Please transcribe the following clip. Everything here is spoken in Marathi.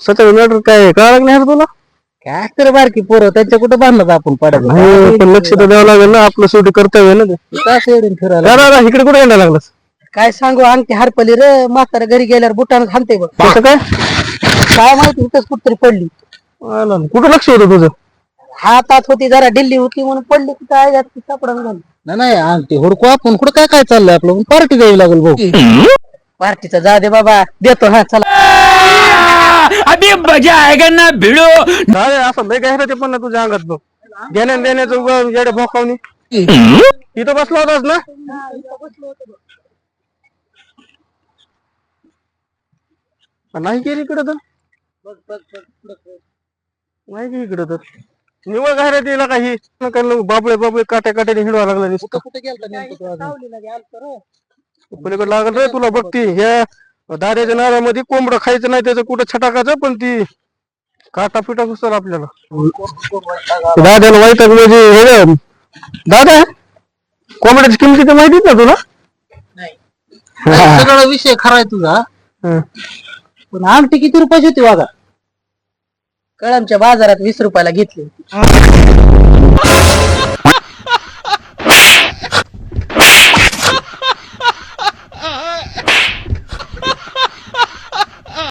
सतरा मॅटर काय कळालं नाही तुला? काय तर बारकी पोरं त्यांच्या कुठं बांधलं आपण पडत नाही, पण लक्ष तर द्यावं लागेल ना आपलं शेवटी कर्तव्य आहे ना ते. फिरायला. दादा इकडे कुठे येणार लागलास? काय सांगू अंगठी हरपली रे म्हातारा घरी गेल्यावर बुटानं खांते बघ. कसं काय? काय माहिती इथंच कुठतरी पडली. आला ना. कुठं लक्ष होतं तुझं? हातात होती जरा ढिल्ली होती म्हणून पडली की काय यात सापडा झाली नाही नाही अंगठी हुडकू आपण. कुठं काय काय चाललंय आपलं? पार्टी द्यावी लागेल भाऊ. पार्टीचा जा दे बाबा देतो हा चला. दादा असं लय काय रे ते पण ना तुझ्या अंगात बघ. घेण्या देण्याचं उगा येडे भोकावणी. तिथं बसला होतास ना? नाही गेली इकडे तर. नाही गेली इकडे तर. निवळ काय रे तिला काही? बाबळे बाबळे काट्या काट्याने हिडवा लागला दिसतो कुठे गेलता नेमकं तू अजून? पलीकडे लागल रे तुला बघती ह्या दाऱ्याच्या नाऱ्यामध्ये कोंबडं खायचं नाही त्याचं कुठं छटाकाचं पण ती काटा पिटा घुसर आपल्याला. दाद्याला वाईट म्हणजे हे दादा कोंबड्याची किमती तर माहितीच ना तुला? सगळा विषय खरा आहे तुझा. पण अंगठी किती रुपयाची होती वागा कळमच्या बाजारात वीस रुपयाला घेतली